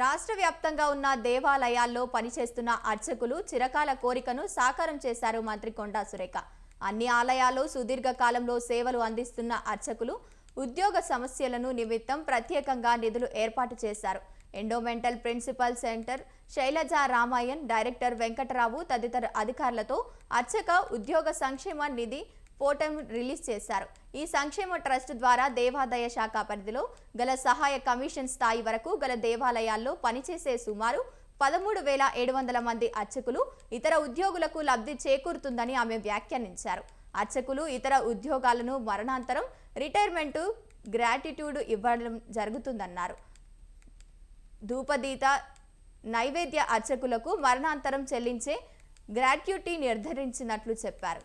రాష్ట్ర వ్యాప్తంగా ఉన్న దేవాలయాల్లో పనిచేస్తున్న అర్చకులు చిరకాల కోరికను సాకారం చేశారు మంత్రి కొండా సురేఖ. అన్ని ఆలయాల్లో సుదీర్ఘ కాలంలో సేవలు అందిస్తున్న అర్చకులు ఉద్యోగ సమస్యలను నిమిత్తం ప్రత్యేకంగా నిధులు ఏర్పాటు చేశారు. Endowmental principal centre Shailaja Ramayan director Venkatarao తదితర అధికారులతో అర్చక ఉద్యోగ సంక్షేమ నిధి పోర్టల్ రిలీజ్ చేశారు. ఈ సంక్షేమ ట్రస్ట్ ద్వారా దేవాదాయ శాఖ పరిధిలో గల సహాయ కమిషన్ స్థాయి వరకు గల దేవాలయాల్లో పనిచేసే సుమారు పదమూడు వేల ఏడు వందల మంది అర్చకులు ఇతర ఉద్యోగులకు లబ్ధి చేకూరుతుందని ఆమె వ్యాఖ్యానించారు. అర్చకులు ఇతర ఉద్యోగాలను మరణాంతరం రిటైర్మెంటు గ్రాటిట్యూడ్ ఇవ్వడం జరుగుతుందన్నారు. ధూపదీత నైవేద్య అర్చకులకు మరణాంతరం చెల్లించే గ్రాట్యుటీ నిర్ధారించినట్లు చెప్పారు.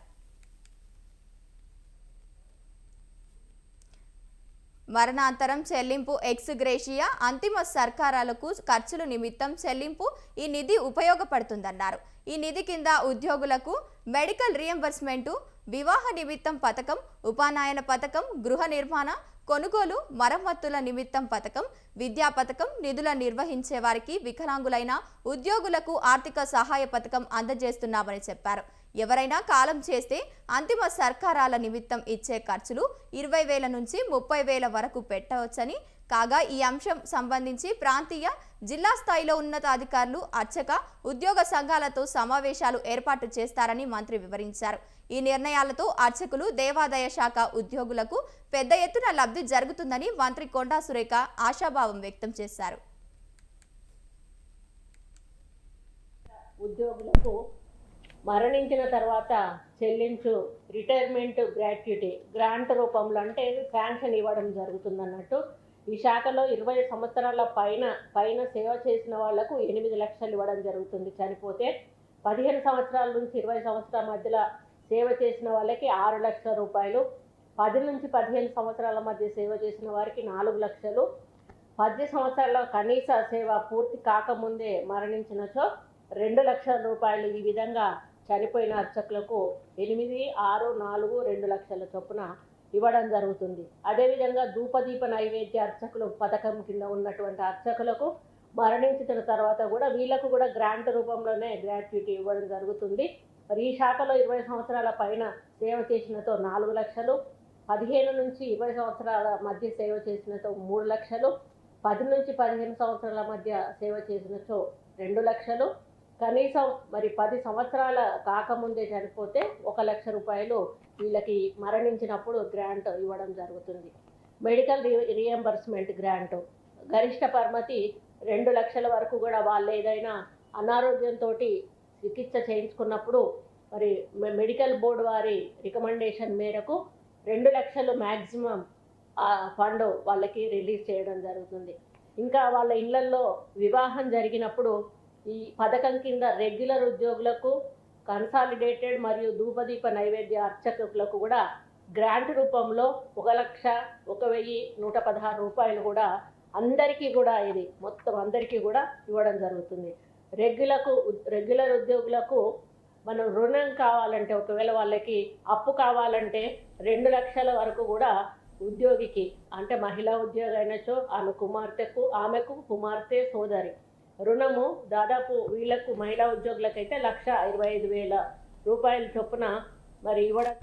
మరణాంతరం చెల్లింపు ఎక్స్ గ్రేషియా అంతిమ సర్కారాలకు ఖర్చుల నిమిత్తం చెల్లింపు ఈ నిధి ఉపయోగపడుతుందన్నారు. ఈ నిధి కింద ఉద్యోగులకు మెడికల్ రియంబర్స్మెంటు వివాహ నిమిత్తం పథకం ఉపానయన పథకం గృహ నిర్మాణ కొనుగోలు మరమ్మతుల నిమిత్తం పథకం విద్యా పథకం నిధుల నిర్వహించే వారికి వికలాంగులైన ఉద్యోగులకు ఆర్థిక సహాయ పథకం అందజేస్తున్నామని చెప్పారు. ఎవరైనా కాలం చేస్తే అంతిమ సర్కారాల నిమిత్తం ఇచ్చే ఖర్చులు ఇరవై వేల నుంచి ముప్పై వేల వరకు పెట్టవచ్చని కాగా ఈ అంశం సంబంధించి ప్రాంతీయ జిల్లా స్థాయిలో ఉన్నతాధికారులు అర్చక ఉద్యోగ సంఘాలతో సమావేశాలు ఏర్పాటు చేస్తారని మంత్రి వివరించారు. ఈ నిర్ణయాలతో అర్చకులు దేవాదాయ శాఖ ఉద్యోగులకు పెద్ద ఎత్తున లబ్ధి జరుగుతుందని మంత్రి కొండా సురేఖ ఆశాభావం వ్యక్తం చేశారు. ఉద్యోగులకు మరణించిన తర్వాత చెల్లించు రిటైర్మెంట్ గ్రాట్యుటీ గ్రాంట్ రూపంలో అంటే శాంక్షన్ ఇవ్వడం జరుగుతుంది అన్నట్టు ఈ శాఖలో ఇరవై సంవత్సరాల పైన పైన సేవ చేసిన వాళ్ళకు ఎనిమిది లక్షలు ఇవ్వడం జరుగుతుంది. చనిపోతే పదిహేను సంవత్సరాల నుంచి ఇరవై సంవత్సరాల మధ్యలో సేవ చేసిన వాళ్ళకి ఆరు లక్షల రూపాయలు పది నుంచి పదిహేను సంవత్సరాల మధ్య సేవ చేసిన వారికి నాలుగు లక్షలు. పది సంవత్సరాల కనీస సేవ పూర్తి కాకముందే మరణించినచో రెండు లక్షల రూపాయలు ఈ విధంగా చనిపోయిన అర్చకులకు ఎనిమిది ఆరు నాలుగు రెండు లక్షల చొప్పున ఇవ్వడం జరుగుతుంది. అదేవిధంగా ధూపదీప నైవేద్య అర్చకులు పథకం కింద ఉన్నటువంటి అర్చకులకు మరణించిన తర్వాత కూడా వీళ్ళకు కూడా గ్రాంట్ రూపంలోనే గ్రాట్యుటీ ఇవ్వడం జరుగుతుంది. మరి ఈ శాఖలో ఇరవై సంవత్సరాల పైన సేవ చేసినతో నాలుగు లక్షలు పదిహేను నుంచి ఇరవై సంవత్సరాల మధ్య సేవ చేసినతో మూడు లక్షలు పది నుంచి పదిహేను సంవత్సరాల మధ్య సేవ చేసినచో రెండు లక్షలు కనీసం మరి పది సంవత్సరాల కాకముందే చనిపోతే ఒక లక్ష రూపాయలు వీళ్ళకి మరణించినప్పుడు గ్రాంట్ ఇవ్వడం జరుగుతుంది. మెడికల్ రి రియంబర్స్మెంట్ గ్రాంట్. గరిష్ట పరిమితి రెండు లక్షల వరకు కూడా వాళ్ళు ఏదైనా అనారోగ్యంతో చికిత్స చేయించుకున్నప్పుడు మరి మెడికల్ బోర్డు వారి రికమెండేషన్ మేరకు రెండు లక్షలు మ్యాక్సిమం ఆ ఫండ్ వాళ్ళకి రిలీజ్ చేయడం జరుగుతుంది. ఇంకా వాళ్ళ ఇళ్ళల్లో వివాహం జరిగినప్పుడు ఈ పథకం కింద రెగ్యులర్ ఉద్యోగులకు కన్సాలిడేటెడ్ మరియు ధూపదీప నైవేద్య అర్చకులకు కూడా గ్రాంట్ రూపంలో ఒక లక్ష ఒక వెయ్యి నూట పదహారు రూపాయలు కూడా అందరికీ కూడా ఇది మొత్తం అందరికీ కూడా ఇవ్వడం జరుగుతుంది. రెగ్యులకు రెగ్యులర్ ఉద్యోగులకు మనం రుణం కావాలంటే ఒకవేళ వాళ్ళకి అప్పు కావాలంటే రెండు లక్షల వరకు కూడా ఉద్యోగికి అంటే మహిళా ఉద్యోగి అయినచో ఆమె కుమార్తెకు ఆమెకు కుమార్తె సోదరి రుణము దాదాపు వీళ్ళకు మహిళా ఉద్యోగులకైతే లక్ష ఇరవై ఐదు వేల రూపాయల చొప్పున మరి ఇవ్వడం